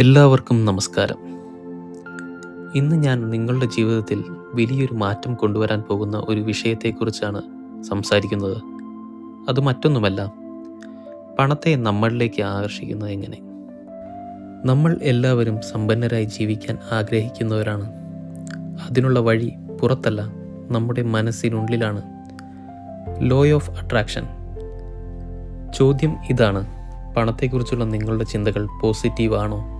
എല്ലാവർക്കും നമസ്കാരം. ഇന്ന് ഞാൻ നിങ്ങളുടെ ജീവിതത്തിൽ വലിയൊരു മാറ്റം കൊണ്ടുവരാൻ പോകുന്ന ഒരു വിഷയത്തെക്കുറിച്ചാണ് സംസാരിക്കുന്നത്. അത് മറ്റൊന്നുമല്ല പണത്തെ നമ്മളിലേക്ക് ആകർഷിക്കുന്നത് എങ്ങനെ? നമ്മൾ എല്ലാവരും സമ്പന്നരായി ജീവിക്കാൻ ആഗ്രഹിക്കുന്നവരാണ്. അതിനുള്ള വഴി പുറത്തല്ല നമ്മുടെ മനസ്സിനുള്ളിലാണ്. ലോ ഓഫ് അട്രാക്ഷൻ ചോദ്യം ഇതാണ് പണത്തെക്കുറിച്ചുള്ള നിങ്ങളുടെ ചിന്തകൾ പോസിറ്റീവ് ആണോ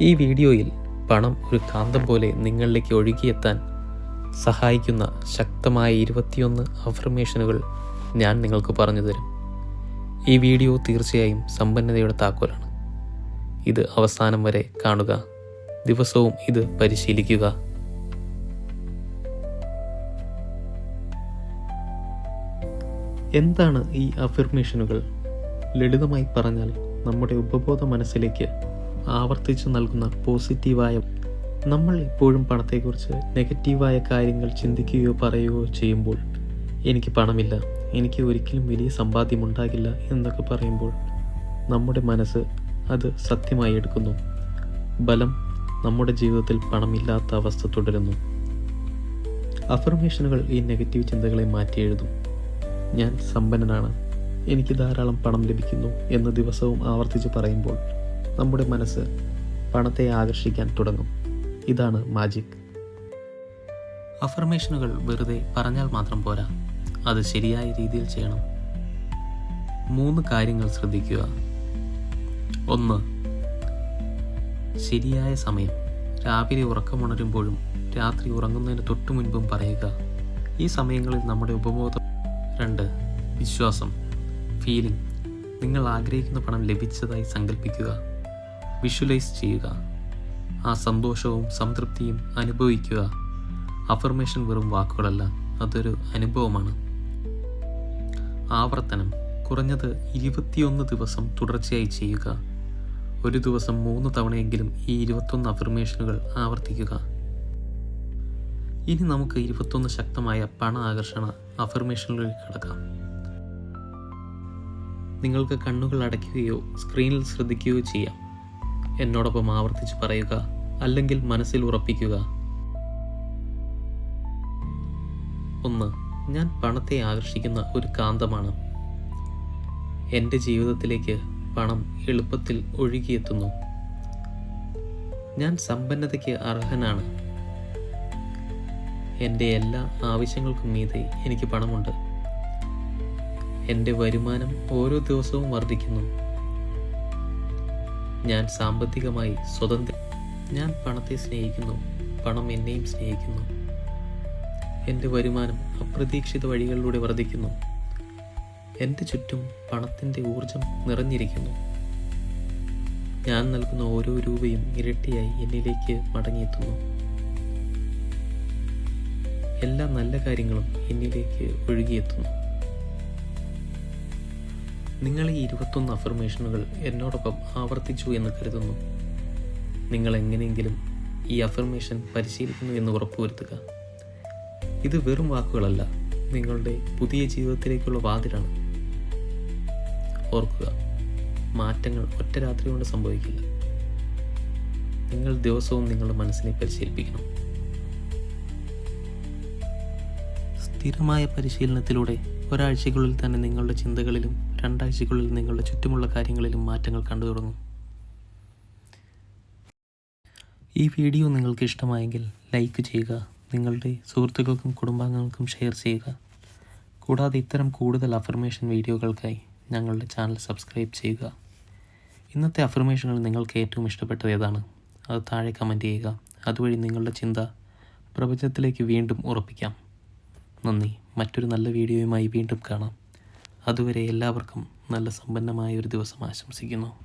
ഈ വീഡിയോയിൽ പണം ഒരു കാന്തം പോലെ നിങ്ങളിലേക്ക് ഒഴുകിയെത്താൻ സഹായിക്കുന്ന ശക്തമായ ഇരുപത്തിയൊന്ന് അഫർമേഷനുകൾ ഞാൻ നിങ്ങൾക്ക് പറഞ്ഞു തരും. ഈ വീഡിയോ തീർച്ചയായും സമ്പന്നതയുടെ താക്കോലാണ്. ഇത് അവസാനം വരെ കാണുക. ദിവസവും ഇത് പരിശീലിക്കുക. എന്താണ് ഈ അഫിർമേഷനുകൾ ലളിതമായി പറഞ്ഞാൽ നമ്മുടെ ഉപബോധ മനസ്സിലേക്ക് ആവർത്തിച്ചു നൽകുന്ന പോസിറ്റീവായ നമ്മൾ ഇപ്പോഴും പണത്തെക്കുറിച്ച് നെഗറ്റീവായ കാര്യങ്ങൾ ചിന്തിക്കുകയോ പറയുകയോ ചെയ്യുമ്പോൾ എനിക്ക് പണമില്ല. എനിക്ക് ഒരിക്കലും വലിയ സമ്പാദ്യം ഉണ്ടാകില്ല എന്നൊക്കെ പറയുമ്പോൾ നമ്മുടെ മനസ്സ് അത് സത്യമായി എടുക്കുന്നു. ബലം നമ്മുടെ ജീവിതത്തിൽ പണമില്ലാത്ത അവസ്ഥ തുടരുന്നു. അഫർമേഷനുകൾ ഈ നെഗറ്റീവ് ചിന്തകളെ മാറ്റി എഴുതും. ഞാൻ സമ്പന്നനാണ്. എനിക്ക് ധാരാളം പണം ലഭിക്കുന്നു എന്ന് ദിവസവും ആവർത്തിച്ച് പറയുമ്പോൾ നമ്മുടെ മനസ്സ് പണത്തെ ആകർഷിക്കാൻ തുടങ്ങും. ഇതാണ് മാജിക് അഫർമേഷനുകൾ വെറുതെ പറഞ്ഞാൽ മാത്രം പോരാ. അത് ശരിയായ രീതിയിൽ ചെയ്യണം. മൂന്ന് കാര്യങ്ങൾ ശ്രദ്ധിക്കുക. ഒന്ന് ശരിയായ സമയം. രാവിലെ ഉറക്കമുണരുമ്പോഴും രാത്രി ഉറങ്ങുന്നതിന് തൊട്ടു മുൻപും പറയുക. ഈ സമയങ്ങളിൽ നമ്മുടെ ഉപബോധം. രണ്ട് വിശ്വാസം. ഫീലിംഗ് നിങ്ങൾ ആഗ്രഹിക്കുന്ന പണം ലഭിച്ചതായി സങ്കല്പിക്കുക വിഷ്വലൈസ് ചെയ്യുക. ആ സന്തോഷവും സംതൃപ്തിയും അനുഭവിക്കുക. അഫർമേഷൻ വെറും വാക്കുകളല്ല അതൊരു അനുഭവമാണ്. ആവർത്തനം. കുറഞ്ഞത് ഇരുപത്തിയൊന്ന് ദിവസം തുടർച്ചയായി ചെയ്യുക. ഒരു ദിവസം മൂന്ന് തവണയെങ്കിലും ഈ ഇരുപത്തൊന്ന് അഫർമേഷനുകൾ ആവർത്തിക്കുക. ഇനി നമുക്ക് ഇരുപത്തൊന്ന് ശക്തമായ പണ ആകർഷണ അഫർമേഷനുകളിൽ കിടക്കാം. നിങ്ങൾക്ക് കണ്ണുകൾ അടയ്ക്കുകയോ സ്ക്രീനിൽ ശ്രദ്ധിക്കുകയോ ചെയ്യാം. എന്നോടൊപ്പം ആവർത്തിച്ച് പറയുക അല്ലെങ്കിൽ മനസ്സിൽ ഉറപ്പിക്കുക. ഒന്ന് ഞാൻ പണത്തെ ആകർഷിക്കുന്ന ഒരു കാന്തമാണ്. എന്റെ ജീവിതത്തിലേക്ക് പണം എളുപ്പത്തിൽ ഒഴുകിയെത്തുന്നു. ഞാൻ സമ്പന്നതയ്ക്ക് അർഹനാണ്. എന്റെ എല്ലാ ആവശ്യങ്ങൾക്കും മീതെ എനിക്ക് പണമുണ്ട്. എന്റെ വരുമാനം ഓരോ ദിവസവും വർദ്ധിക്കുന്നു. ഞാൻ സാമ്പത്തികമായി സ്വതന്ത്ര ഞാൻ പണത്തെ സ്നേഹിക്കുന്നു. പണം എന്നെയും സ്നേഹിക്കുന്നു. എന്റെ വരുമാനം അപ്രതീക്ഷിത വഴികളിലൂടെ വർദ്ധിക്കുന്നു. എന്റെ ചുറ്റും പണത്തിന്റെ ഊർജം നിറഞ്ഞിരിക്കുന്നു. ഞാൻ നൽകുന്ന ഓരോ രൂപയും ഇരട്ടിയായി എന്നിലേക്ക് മടങ്ങിയെത്തുന്നു. എല്ലാ നല്ല കാര്യങ്ങളും എന്നിലേക്ക് ഒഴുകിയെത്തുന്നു. നിങ്ങൾ ഈ ഇരുപത്തൊന്ന് അഫർമേഷനുകൾ എന്നോടൊപ്പം ആവർത്തിച്ചു എന്ന് കരുതുന്നു. നിങ്ങൾ എങ്ങനെയെങ്കിലും ഈ അഫർമേഷൻ പരിശീലിക്കുന്നു എന്ന് ഉറപ്പുവരുത്തുക. ഇത് വെറും വാക്കുകളല്ല നിങ്ങളുടെ പുതിയ ജീവിതത്തിലേക്കുള്ള വാതിലാണ്. ഓർക്കുക മാറ്റങ്ങൾ ഒറ്റ രാത്രി കൊണ്ട് സംഭവിക്കില്ല. നിങ്ങൾ ദിവസവും നിങ്ങളുടെ മനസ്സിനെ പരിശീലിപ്പിക്കണം. സ്ഥിരമായ പരിശീലനത്തിലൂടെ ഒരാഴ്ചയ്ക്കുള്ളിൽ തന്നെ നിങ്ങളുടെ ചിന്തകളിലും രണ്ടാഴ്ചയ്ക്കുള്ളിൽ നിങ്ങളുടെ ചുറ്റുമുള്ള കാര്യങ്ങളിലും മാറ്റങ്ങൾ കണ്ടു തുടങ്ങും. ഈ വീഡിയോ നിങ്ങൾക്ക് ഇഷ്ടമായെങ്കിൽ ലൈക്ക് ചെയ്യുക നിങ്ങളുടെ സുഹൃത്തുക്കൾക്കും കുടുംബാംഗങ്ങൾക്കും ഷെയർ ചെയ്യുക. കൂടാതെ ഇത്തരം കൂടുതൽ അഫർമേഷൻ വീഡിയോകൾക്കായി ഞങ്ങളുടെ ചാനൽ സബ്സ്ക്രൈബ് ചെയ്യുക. ഇന്നത്തെ അഫർമേഷനുകൾ നിങ്ങൾക്ക് ഏറ്റവും ഇഷ്ടപ്പെട്ടത് ഏതാണ്? അത് താഴെ കമന്റ് ചെയ്യുക. അതുവഴി നിങ്ങളുടെ ചിന്ത പ്രപഞ്ചത്തിലേക്ക് വീണ്ടും ഉറപ്പിക്കാം. നന്ദി. മറ്റൊരു നല്ല വീഡിയോയുമായി വീണ്ടും കാണാം. അതുവരെ എല്ലാവർക്കും നല്ല സമ്പന്നമായ ഒരു ദിവസം ആശംസിക്കുന്നു.